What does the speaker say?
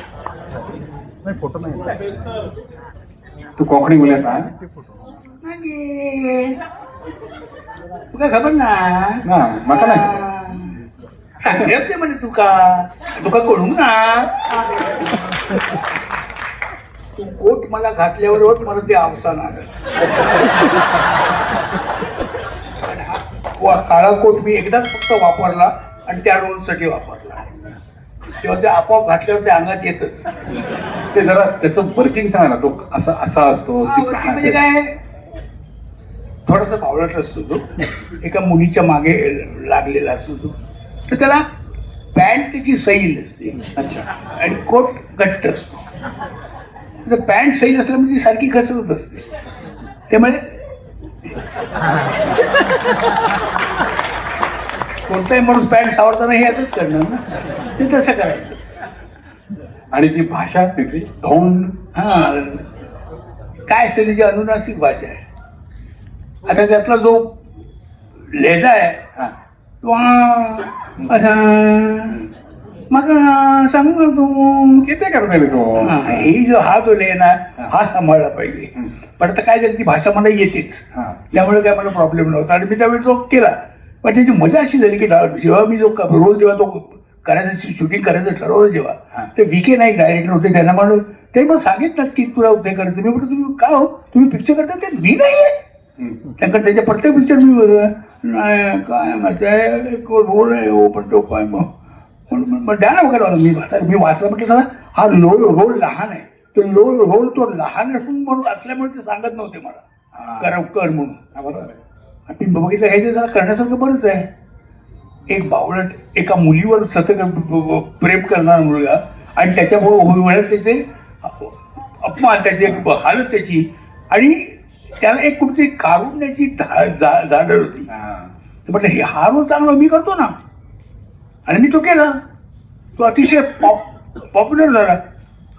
नाही फोटो नाही तू कोकणी बोलत आहे? नाही. तुका खबर ना? ना म्हाका नाही. सांगते म्हणे तुका तुका कळूंक ना? कोट मला घातल्यावर मला ते अवसान आलं हा काळा कोट मी एकदाच फक्त वापरला आणि त्या रोलसाठी वापरला. तेव्हा ते आपोआप घातल्यावर ते अंगात येतच. ते जरा त्याचं वर्किंग सांगा ना तो असा असा असतो. म्हणजे काय? थोडासा पावलट असतो तो. एका मुलीच्या मागे लागलेला असतो तो. तर त्याला पॅन्ट त्याची सैल असते. अच्छा. आणि कोट घट्ट असतो. तर पॅन्ट सैल असल्यामुळे ती सारखी घसरत असते. त्यामुळे कोणताही माणूस पॅन्ट सावरताना हे असंच करणार ना. ते तसं करायचं. आणि ती भाषा तिथली धोंड. हा. काय असते त्याची अनुनासिक भाषा आहे. आता त्यातला जो लेझा आहे हा. तो असा. मग सांगू ना तू? किती करता तो? हा, ही जो हा जो लेह ना हा. सांभाळला पाहिजे. पण आता काय झालं ती भाषा मला येतेच. हा. त्यामुळे काय मला प्रॉब्लेम नव्हता. आणि मी त्यावेळी तो केला. पण त्याची मजा अशी झाली की डा- जेव्हा मी जो रोल जेव्हा तो करायचं शूटिंग करायचं ठरवलं हा. जेव्हा ते विके नाईक डायरेक्टर होते त्यांना म्हणून ते पण सांगितलं की तुला ते करायचं. मी म्हटलं तुम्ही का हो? तुम्ही पिक्चर करता? ते मी नाही आहे हम्म. त्याकडे त्याच्या प्रत्येक पिक्चर मी बघ- नाही काय माझ्या एक रोल आहे हो पण तो काय मग द्या ना वगैरे. मी वाचा मी वाचला म्हटलं सर हा लो रोल लहान आहे. तो लो रोल तो लहान असून म्हणून असल्यामुळे ते सांगत नव्हते मला. कर कर म्हणून. ते बघितलं ते जरा करण्यासारखं बरंच आहे. एक बावळट एका मुलीवर सतत प्रेम करणारा मुलगा आणि त्याच्यामुळे वेळेस त्याचे अपमान त्याची हालत त्याची. आणि त्याला एक कुठची कारुण्याची धा- धा- धाडळ होती. हा. म्हटलं हे हा रोल चांगला मी करतो ना. आणि मी तो केला. तो अतिशय पॉप पॉप्युलर झाला.